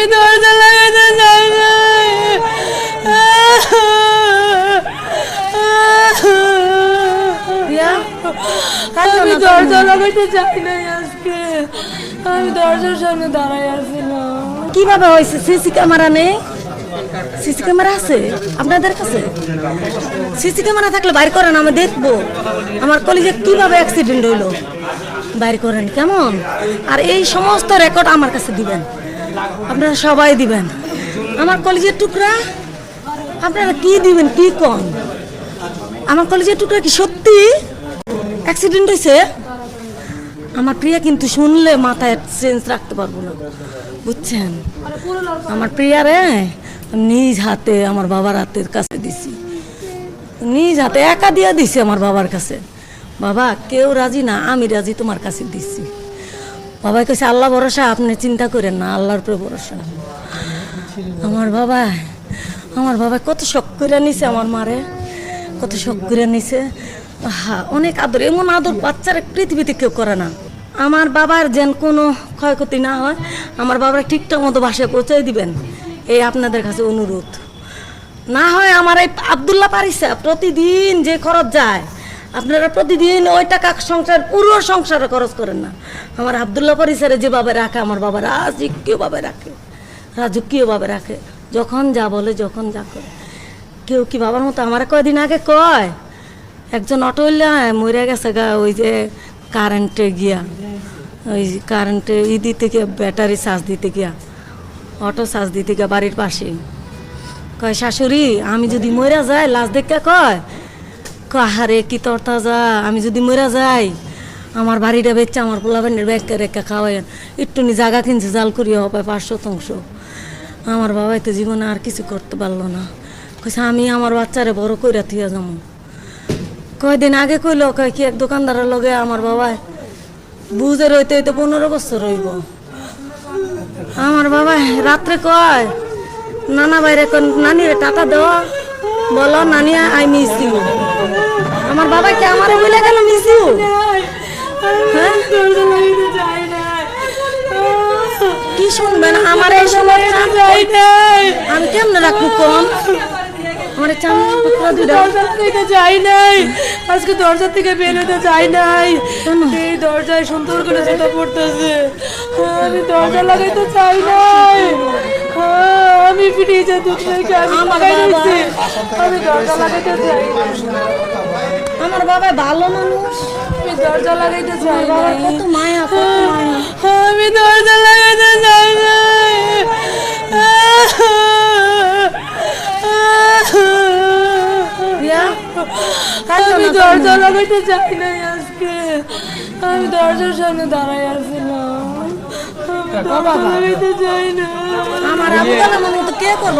আমি দরজা লাগাতে চাই না আমি। দরজা লাগাতে চাই না আজকে। আমি দরজার সামনে দাঁড়াই আছিলাম। কীভাবে হয়েছে? সিসি ক্যামেরা নেই? সিসি ক্যামেরা আছে? আপনাদের কাছে? সিসি ক্যামেরা থাকলে বাইর করেন আমি দেখব। আমার কলেজে কীভাবে অ্যাক্সিডেন্ট হইল? বাইর করেন কেমন? আর এই সমস্ত রেকর্ড আমার কাছে দিবেন। আপনারা সবাই দিবেন। আমার কলেজের টুকরা, আপনারা কি দিবেন, কি কম আমার কলেজের টুকরা কি সত্যি? অ্যাক্সিডেন্ট হয়েছে আমার প্রিয়া কিন্তু শুনলে মাথায় চেঞ্জ রাখতে পারব না। বুঝছেন? আমার প্রিয়ারে নিজ হাতে আমার বাবার হাতের কাছে দিছি। নিজ হাতে একা দিয়ে দিছি আমার বাবার কাছে। বাবা, কেউ রাজি না, আমি রাজি তোমার কাছে দিছি। বাবাই কাছে আল্লাহ ভরসা, আপনি চিন্তা করেন না, আল্লাহর উপরে ভরসা। আমার বাবা আমার বাবা কত শখ করে নিছে আমার মারে, কত শখ করে নিছে। হা অনেক আদর, এমন আদর বাচ্চার পৃথিবীতে কেউ করে না। আমার বাবার যেন কোনো ক্ষয়ক্ষতি না হয়, আমার বাবার ঠিকঠাক মতো বাসায় পৌঁছে দিবেন, এই আপনাদের কাছে অনুরোধ। না হয় আমার এই আবদুল্লাহ পারিসা প্রতিদিন যে খরচ যায়, আপনারা প্রতিদিন ওই টাকা সংসার, পুরো সংসারে খরচ করেন না। আমার আবদুল্লাহ পরিসারে যেভাবে রাখে, আমার বাবা রাজকীয়ভাবে রাখে রাজকীয়ভাবে রাখে। যখন যা বলে, যখন যা করে। কেউ কি বাবার মতো আমার কয়দিন আগে কয়? একজন অটো মরে গেছে গা, ওই যে কারেন্টে গিয়া। ওই কারেন্টে ই দিতে গিয়া ব্যাটারি চার্জ দিতে গিয়া। অটো চার্জ দিতে গিয়া বাড়ির পাশে। কয়, শাশুড়ি, আমি যদি মরা যাই, লাশ দেখে কয় কাহারে কি তরতা যা আমি যদি মরা যাই আমার বাড়িটা বেচছে আমার পোলাবেনের ব্যাগকে রেখা খাওয়াইন একটু নি জায়গা কিনছে, জাল করিয়া হবে, পাঁচ শতাংশ। আমার বাবাই তো জীবনে আর কিছু করতে পারল না। কইছে, আমি আমার বাচ্চারে বড় কইরা থিয়া যাব কয়দিন আগে কইলো, কয় কি, এক দোকানদারের লগে আমার বাবাই বুঝে রইতে হইতে পনেরো বছর রইব আমার বাবা রাত্রে কয়, নানা বাইরে নানিরে টাকা দেওয়া বলো নানি আই মিস ইউ আমার বাবা কি আমারে বলে গেল মিস ইউ চাই নাই। আমি কেমনে রাখব কম? আমার চামচ টুকরা দুইটা দরজা লাগাতে চাই নাই। আজকে দরজা থেকে বের হতে চাই নাই। এই দরজায় সুন্দর করে জুতা পড়তেছে। আমি দরজা লাগাইতে চাই নাই। হ্যাঁ, আমি ফ্রিজে দুধ রেখে আমি লাগাই বাবা। আমি দরজা লাগাইতে চাই আমার বাবা ভালো মানুষ। আমি দরজা লাগাইতে চাই বাবা নাই। কত মায়া কত মায়া। আমি দরজা দরজা লাগাইতে চাই নাই আজকে। আমি দরজার সামনে দাঁড়াই আসছিলাম লাগাইতে চাই না আমার আবু কালামের মতো কে করব?